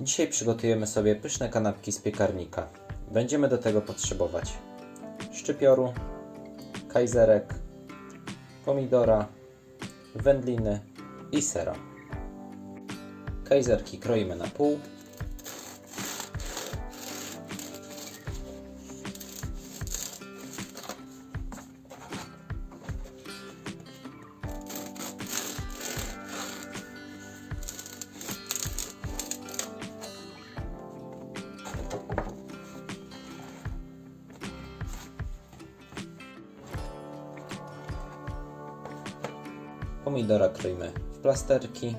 Dzisiaj przygotujemy sobie pyszne kanapki z piekarnika. Będziemy do tego potrzebować szczypioru, kajzerek, pomidora, wędliny i sera. Kajzerki kroimy na pół. Pomidora kroimy w plasterki.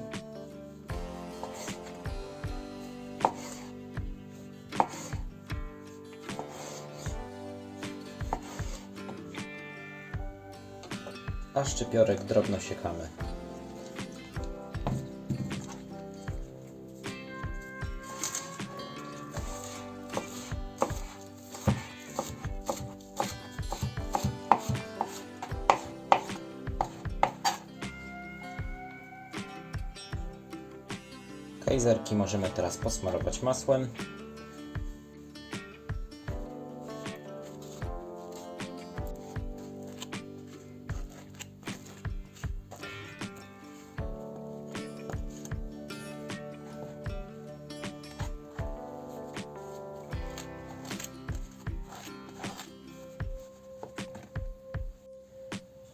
A szczypiorek drobno siekamy. Kajzerki możemy teraz posmarować masłem.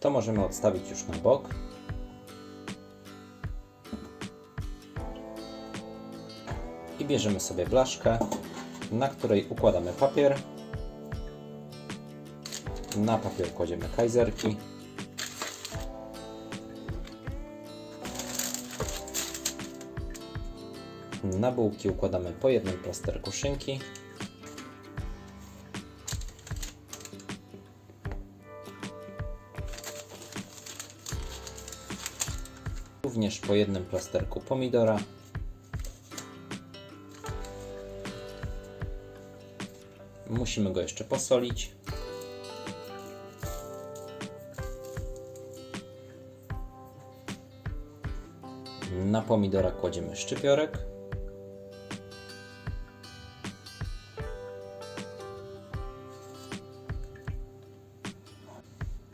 To możemy odstawić już na bok. I bierzemy sobie blaszkę, na której układamy papier. Na papier kładziemy kajzerki. Na bułki układamy po jednym plasterku szynki. Również po jednym plasterku pomidora. Musimy go jeszcze posolić. Na pomidora kładziemy szczypiorek.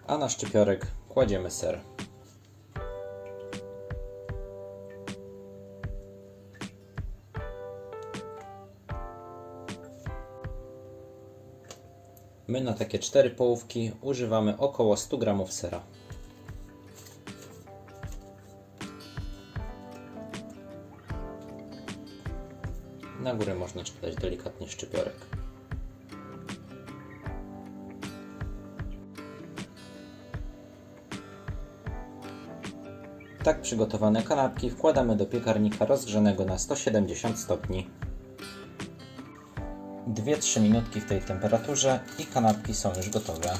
A na szczypiorek kładziemy ser. My na takie cztery połówki używamy około 100 g sera. Na górę można dać delikatnie szczypiorek. Tak przygotowane kanapki wkładamy do piekarnika rozgrzanego na 170 stopni. 2-3 minutki w tej temperaturze i kanapki są już gotowe.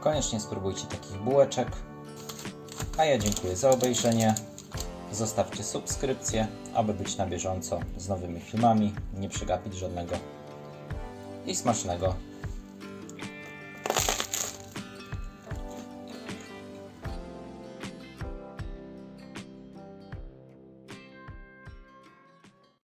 Koniecznie spróbujcie takich bułeczek. A ja dziękuję za obejrzenie. Zostawcie subskrypcję, aby być na bieżąco z nowymi filmami, nie przegapić żadnego. I smacznego!